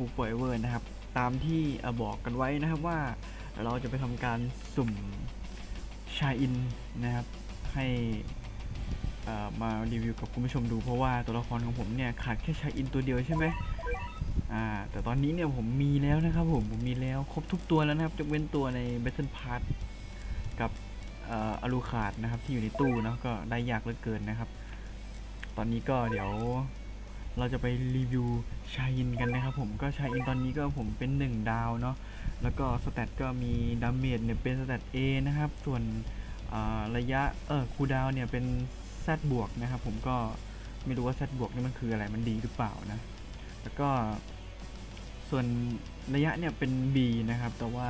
ฟูฟเวอร์นะครับ ตามที่บอกกันไว้นะครับว่าเราจะไปทำการสุ่มชาอินนะครับ ให้มารีวิวกับคุณผู้ชมดูเพราะว่าตัวละครของผมเนี่ยขาดแค่ชาอินตัวเดียวใช่ไหมอ่าแต่ตอนนี้เนี่ยผมมีแล้วนะครับผมผมมีแล้วครบทุกตัวแล้วนะครับยกเว้นตัวใน Battle Pass กับอ่ออลูคาดนะครับที่อยู่ในตู้นะก็ได้ยากเหลือเกินนะครับ ตอนนี้ก็เดี๋ยว เราจะไปรีวิวชาอินกันนะครับผมก็ชาอินตอนนี้ก็ผมเป็น 1 ดาวเนาะแล้วก็สแตทก็มีดาเมจเนี่ยเป็นสแตท A นะครับ ส่วนระยะเออคูดาวเนี่ยเป็น Z บวกนะครับผมก็ไม่รู้ว่า Z บวกนี่มันคืออะไรมันดีหรือเปล่านะแล้วก็ส่วนระยะเนี่ยเป็น B นะครับ แต่ว่า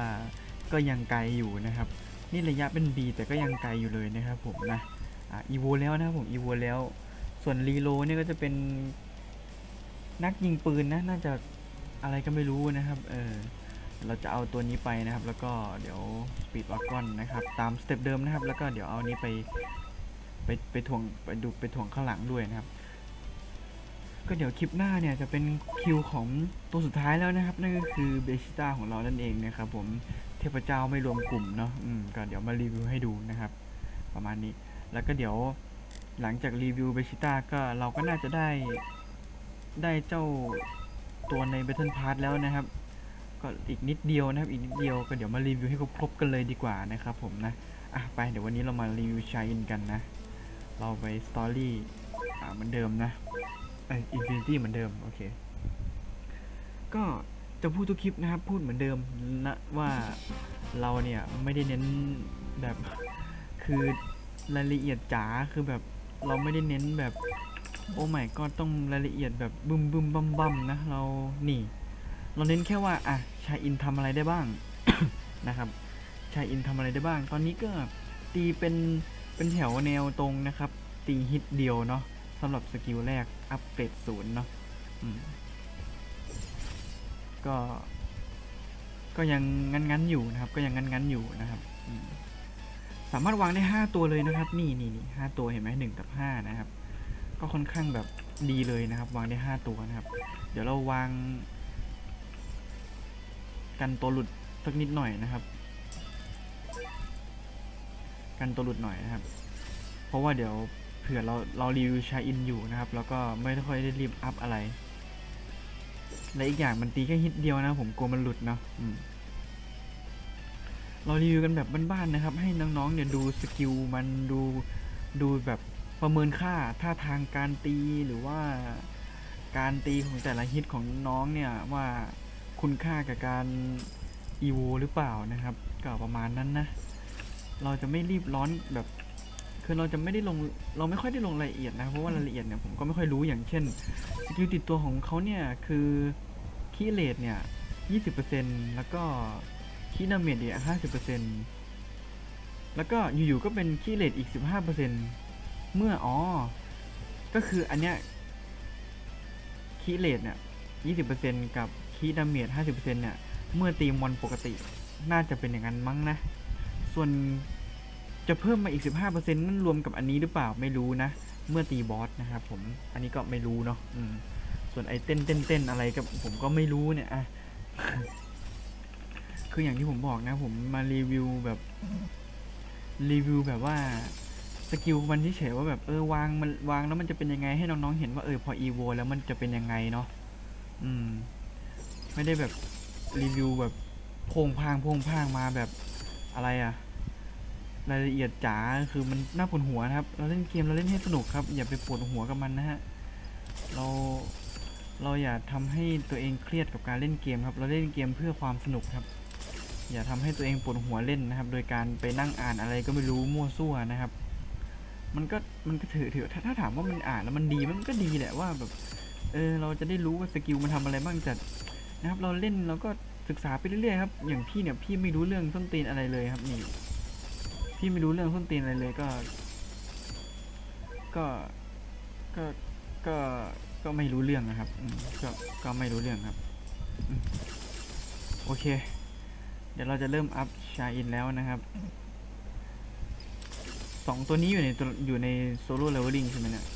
ก็ยังไกลอยู่นะครับ นี่ระยะเป็น B แต่ก็ยังไกลอยู่เลยนะครับผมนะอีโวแล้วนะครับผมอีโวแล้ว ส่วนรีโลเนี่ยก็จะเป็น นักยิงปืนนะน่าจะอะไรก็ไม่รู้นะครับ เออ เราจะเอาตัวนี้ไปนะครับ แล้วก็เดี๋ยวปีดวากอนนะครับ ตามสเต็ปเดิมนะครับ แล้วก็เดี๋ยวเอานี้ไปไปไปถ่วงไปดูไปถ่วงข้างหลังด้วยนะครับ ก็เดี๋ยวคลิปหน้าเนี่ยจะเป็นคิวของตัวสุดท้ายแล้วนะครับ นั่นก็คือเบชิต้าของเรานั่นเองนะครับ ผมเทพเจ้าไม่รวมกลุ่มเนาะอืมก็เดี๋ยวมารีวิวให้ดูนะครับ ประมาณนี้ แล้วก็เดี๋ยวหลังจากรีวิวเบชิต้าก็เราก็น่าจะได้ ได้เจ้าตัวใน Battle Pass แล้วนะครับ ก็อีกนิดเดียวนะครับ อีกนิดเดียวก็เดี๋ยวมารีวิวให้ครบๆกันเลยดีกว่านะครับผมนะ อะไปเดี๋ยววันนี้เรามารีวิวชาอินกันนะ เราไปสตอรี่อ่าเหมือนเดิมนะเอ้อินฟินิตี้เหมือนเดิม โอเค ก็จะพูดทุกคลิปนะครับ พูดเหมือนเดิมนะว่าเราเนี่ยไม่ได้เน้นแบบคือรายละเอียดจ๋าคือแบบเราไม่ได้เน้นแบบ โอ้ไม่ก็ต้องรายละเอียดแบบบึมบึมบัมบัมนะ เรานี่ เราเน้นแค่ว่า อะ ชายอินทำอะไรได้บ้าง นะครับ ชายอินทำอะไรได้บ้าง ตอนนี้ก็ตีเป็นเป็นแถวแนวตรงนะครับ ตีฮิตเดียวเนาะสำหรับสกิลแรก อัปเกรดศูนย์เนาะก็ ก็ยังงั้นๆอยู่นะครับ ก็ยังงั้นๆอยู่นะครับสามารถวางได้ห้าตัวเลยนะครับ นี่นี่นี่ห้าตัวเห็นไหมหนึ่งกับห้านะครับ ก็ค่อนข้างแบบดีเลยนะครับ วางได้ห้าตัวนะครับ เดี๋ยวเราวาง กันตัวหลุดสักนิดหน่อยนะครับ กันตัวหลุดหน่อยนะครับ เพราะว่าเดี๋ยวเผื่อเราเรารีวิวชาอินอยู่นะครับ แล้วก็ไม่ค่อยได้รีบอัพอะไรและอีกอย่างมันตีแค่ฮิตเดียวนะผมกลัวมันหลุดเนาะเรารีวิวกันแบบบ้านๆนะครับ ให้น้องๆเนี่ยดูสกิลมันดูดูแบบ ประเมินค่าท่าทางการตีหรือว่าการตีของแต่ละฮิตของน้องเนี่ยว่าคุณค่ากับการอีโวหรือเปล่านะครับก็ประมาณนั้นนะ เราจะไม่รีบร้อนแบบคือเราจะไม่ได้ลงเราไม่ค่อยได้ลงรายละเอียดนะเพราะว่ารายละเอียดเนี่ยผมก็ไม่ค่อยรู้อย่างเช่นสกิลติดตัวของเขาเนี่ยคือคีเลตเนี่ย20%แล้วก็คีดาเมจเนี่ย50%แล้วก็อยู่ๆก็เป็นคีเลตอีก 15%เเมื่ออ๋อ ก็คืออันเนี้ยคีเลตเนี่ย20%กับคีดาเมจ50%เปอร์เซ็นต์เนี่ย เมื่อตีมอนปกติน่าจะเป็นอย่างนั้นมั้งนะ ส่วนจะเพิ่มมาอีก15%นั่นรวมกับอันนี้หรือเปล่าไม่รู้นะ เมื่อตีบอสนะครับผม อันนี้ก็ไม่รู้เนาะอืม ส่วนไอ้เต้นเต้นเต้นอะไรกับผมก็ไม่รู้เนี่ยอะคืออย่างที่ผมบอกนะ ผมมารีวิวแบบรีวิวแบบว่า สกิลมันเฉยๆว่าแบบเออวางมันวางแล้วมันจะเป็นยังไงให้น้องๆเห็นว่าเออพออีโวแล้วมันจะเป็นยังไงเนาะอืม ไม่ได้แบบรีวิวแบบพงพางพงพางมาแบบอะไรอะรายละเอียดจ๋าคือมันน่าปวดหัวนะครับ เราเล่นเกมเราเล่นให้สนุกครับ อย่าไปปวดหัวกับมันนะฮะเราเราอย่าทำให้ตัวเองเครียดกับการเล่นเกมครับ เราเล่นเกมเพื่อความสนุกครับ อย่าทำให้ตัวเองปวดหัวเล่นนะครับ โดยการไปนั่งอ่านอะไรก็ไม่รู้มั่วซั่วนะครับ มันก็มันก็ถือถือถ้าถ้าถามว่ามันอ่านแล้วมันดีมันก็ดีแหละว่าแบบเออเราจะได้รู้ว่าสกิลมันทำอะไรบ้างแต่นะครับ เราเล่นเราก็ศึกษาไปเรื่อยๆครับ อย่างพี่เนี่ยพี่ไม่รู้เรื่องส้นตีนอะไรเลยครับนี่พี่ไม่รู้เรื่องส้นตีนอะไรเลยก็ ก็ก็ก็ก็ไม่รู้เรื่องนะครับก็ก็ไม่รู้เรื่องครับ โอเค เดี๋ยวเราจะเริ่มอัพชาอินแล้วนะครับ องตัวนี้อยู่ในอยู่ในโซโล่เลเวลลิ่งใช่ไหมเนี่ย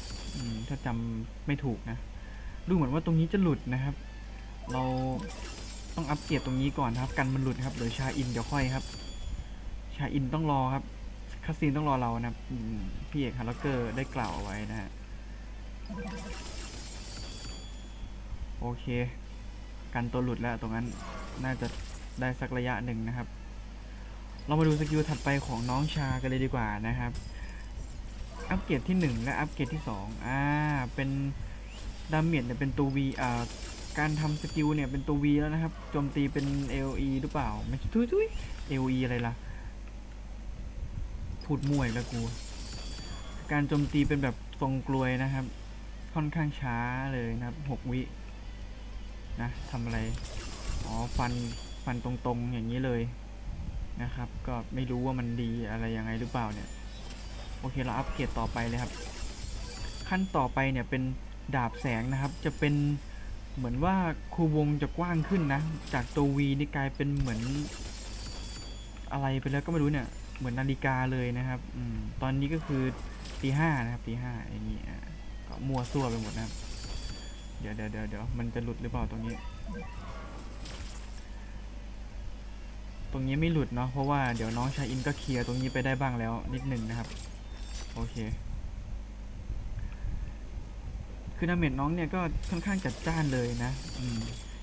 ถ้าจำไม่ถูกนะ ดูเหมือนว่าตรงนี้จะหลุดนะครับ เราต้องอัปเกรดตรงนี้ก่อนนะครับ กันมันหลุดครับเดี๋ยวชาอินเดี๋ยวค่อยครับ ชาอินต้องรอครับคัสซีนต้องรอเรานะพี่เอกฮาร์ลเกอร์ได้กล่าวเอาไว้นะฮะโอเค กันตัวหลุดแล้วตรงนั้นน่าจะได้สักระยะหนึ่งนะครับ เรามาดูสกิลถัดไปของน้องชากันเลยดีกว่านะครับ อัปเกรดที่ 1 และอัปเกรดที่ 2 อ่า เป็นดาเมจเนี่ยเป็นตัว V อ่า การทำสกิลเนี่ยเป็นตัว V แล้วนะครับ โจมตีเป็น AOE หรือเปล่า ไม่ใช่ทุยทุย AOE อะไรล่ะ พูดมั่วอีกแล้วกู การโจมตีเป็นแบบทรงกลวยนะครับ ค่อนข้างช้าเลยนะครับ 6 วิ นะทำอะไร อ๋อ ฟัน ฟันตรงๆ อย่างนี้เลย นะครับ ก็ไม่รู้ว่ามันดีอะไรยังไงหรือเปล่าเนี่ย โอเคเราอัปเกรดต่อไปเลยครับ ขั้นต่อไปเนี่ยเป็นดาบแสงนะครับ จะเป็นเหมือนว่าคูวงจะกว้างขึ้นนะ จากตัววีนี่กลายเป็นเหมือน อะไรไปแล้วก็ไม่รู้เนี่ย เหมือนนาฬิกาเลยนะครับอมตอนนี้ก็คือตีห้านะครับตีห้าอย่างนี้อะก็มัวซั่วไปหมดนะครับ เดี๋ยวเดี๋ยวเดี๋ยวมันจะหลุดหรือเปล่าตรงนี้ ตรงนี้ไม่หลุดเนาะเพราะว่าเดี๋ยวน้องชาอินก็เคลียร์ตรงนี้ไปได้บ้างแล้วนิดหนึ่งนะครับ โอเค คือดาเมจน้องเนี่ยก็ค่อนข้างจัดจ้านเลยนะอืม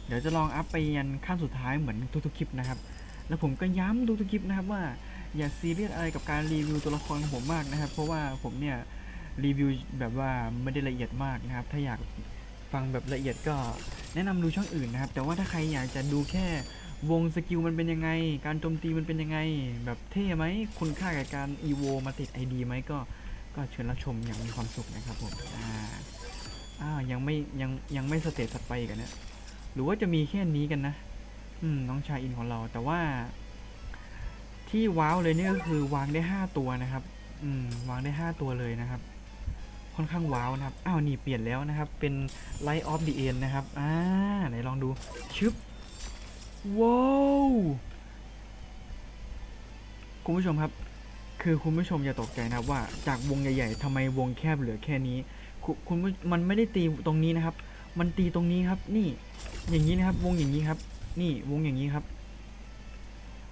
เดี๋ยวจะลองอัพไปยันขั้นสุดท้ายเหมือนทุกๆคลิปนะครับ แล้วผมก็ย้ำทุกๆคลิปนะครับว่าอย่าซีเรียสอะไรกับการรีวิวตัวละครของผมมากนะครับ เพราะว่าผมเนี่ยรีวิวแบบว่าไม่ได้ละเอียดมากนะครับ ถ้าอยากฟังแบบละเอียดก็แนะนำดูช่องอื่นนะครับ แต่ว่าถ้าใครอยากจะดูแค่ วงสกิลมันเป็นยังไง การโจมตีมันเป็นยังไง แบบเท่ไหมคุณค่ากับการ EVO มาติด ID ไหมก็ก็เชิญรับชมอย่างมีความสุขนะครับผมอ่าอ้าวยังไม่ยังยังไม่สเตจถัดไปกันเนี่ยหรือว่าจะมีแค่นี้กันนะ อืมน้องชายอินของเรา แต่ว่า ที่ว้าวเลยเนี่ยก็คือวางได้ห้าตัวนะครับ อืม วางได้ห้าตัวเลยนะครับ ค่อนข้างว้าวนะครับ อ้าวนี่เปลี่ยนแล้วนะครับ เป็น Light of the End นะครับ อ่าไหนลองดูชึบ ว้าวคุณผู้ชมครับ คือคุณผู้ชมอย่าตกใจนะว่าจากวงใหญ่ๆทำไมวงแคบเหลือแค่นี้คุณคุณมันไม่ได้ตีตรงนี้นะครับ มันตีตรงนี้ครับ นี่ อย่างนี้นะครับ วงอย่างนี้ครับ นี่วงอย่างนี้ครับ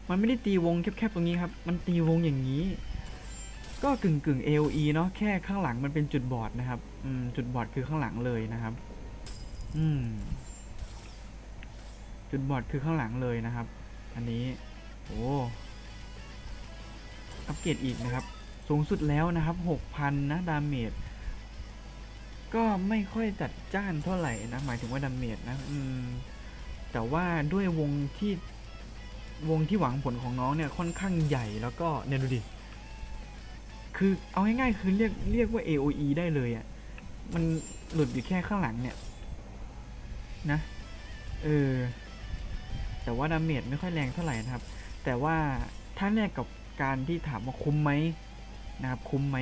มันไม่ได้ตีวงแคบๆตรงนี้ครับ มันตีวงอย่างนี้ ก็กึ่งกึ่ง AOE เนาะแค่ข้างหลังมันเป็นจุดบอดนะครับ อืมจุดบอดคือข้างหลังเลยนะครับ อืม จุดบอดคือข้างหลังเลยนะครับ อันนี้โอ้อัปเกรดอีกนะครับ สูงสุดแล้วนะครับ 6,000 นะดาเมจก็ไม่ค่อยจัดจ้านเท่าไหร่นะ หมายถึงว่าดาเมจนะอืมแต่ว่าด้วยวงที่วงที่หวังผลของน้องเนี่ยค่อนข้างใหญ่แล้วก็เนี่ยดูดิ คือเอาง่ายๆคือเรียกเรียกว่า AOE ได้เลยอะ่ะ มันหลุดอยู่แค่ข้างหลังเนี่ย นะ เออ แต่ว่าดาเมจไม่ค่อยแรงเท่าไหร่นะครับ แต่ว่าถ้าแลกกับการที่ถามว่าคุ้มไหมนะครับคุ้มไหม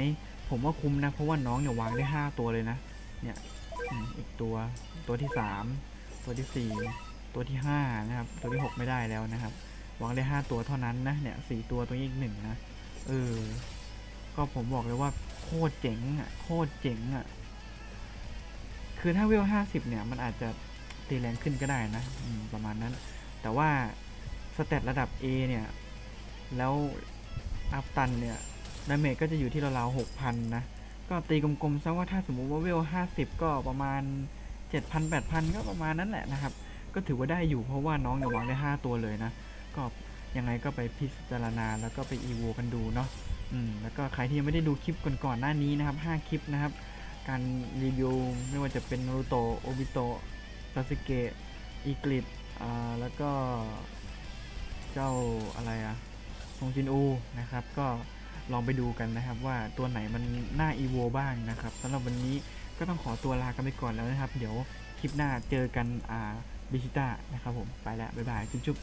ผมว่าคุ้มนะเพราะว่าน้องเนี่ยวางได้ 5 ตัวเลยนะ เนี่ยอีกตัวตัวที่ 3 ตัวที่ 4 ตัวที่ 5 นะครับ ตัวที่ 6 ไม่ได้แล้วนะครับ วางได้ 5 ตัวเท่านั้นนะเนี่ยสตัวตัวนี้อีกหนึ่งนะเออก็ผมบอกเลยว่าโคตรเจ๋งอะโคตรเจ๋งอะคือถ้าเวลห้าสิบเนี่ยมันอาจจะตีแรงขึ้นก็ได้นะอืมประมาณนั้น แต่ว่าสเตตระดับ A เนี่ย แล้วอัพตันเนี่ยดาเมจก็จะอยู่ที่ราวๆหกพันนะ ก็ตีกลมๆซะว่าถ้าสมมุติว่าเวลห้าสิบก็ประมาณเจ็ดพันแปดพันก็ประมาณนั้นแหละนะครับ ก็ถือว่าได้อยู่เพราะว่าน้องเนี่ยวางได้ห้าตัวเลยนะ ก็ยังไงก็ไปพิจารณาแล้วก็ไปอีโวกันดูเนาะอืมแล้วก็ใครที่ยังไม่ได้ดูคลิปก่อนๆหน้านี้นะครับห้าคลิปนะครับ การรีวิวไม่ว่าจะเป็นนารูโตะโอบิโตะซาสึเกะอีกริด อ่าแล้วก็เจ้าอะไรอะซงจินอูนะครับ ก็ลองไปดูกันนะครับว่าตัวไหนมันน่าอีโวบ้างนะครับสำหรับวันนี้ก็ต้องขอตัวลากันไปก่อนแล้วนะครับ เดี๋ยวคลิปหน้าเจอกันอ่าบิชิต้านะครับผมไปแล้วบ๊ายบายจุ๊บ